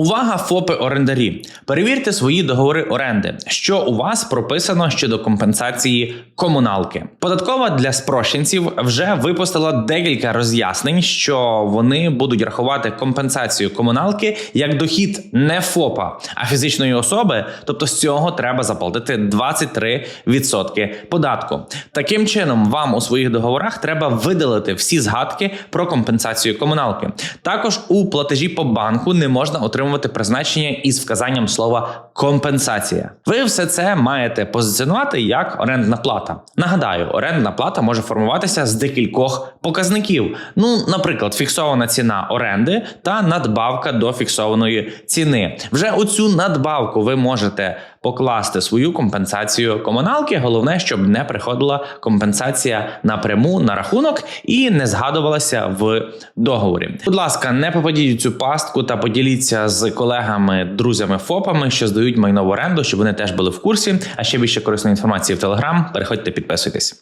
Увага, ФОПи орендарі. Перевірте свої договори оренди, що у вас прописано щодо компенсації комуналки. Податкова для спрощенців вже випустила декілька роз'яснень, що вони будуть рахувати компенсацію комуналки як дохід не ФОПа, а фізичної особи. Тобто з цього треба заплатити 23% податку. Таким чином, вам у своїх договорах треба видалити всі згадки про компенсацію комуналки. Також у платежі по банку не можна отримувати призначення із вказанням слова компенсація. Ви все це маєте позиціонувати як орендна плата. Нагадаю, орендна плата може формуватися з декількох показників. Ну, наприклад, фіксована ціна оренди та надбавка до фіксованої ціни. Вже у цю надбавку ви можете покласти свою компенсацію комуналки. Головне, щоб не приходила компенсація напряму на рахунок і не згадувалася в договорі. Будь ласка, не попадіть у цю пастку та поділіться з колегами, друзями, ФОПами, що здають майно в оренду, щоб вони теж були в курсі. А ще більше корисної інформації в Телеграм. Переходьте, підписуйтесь.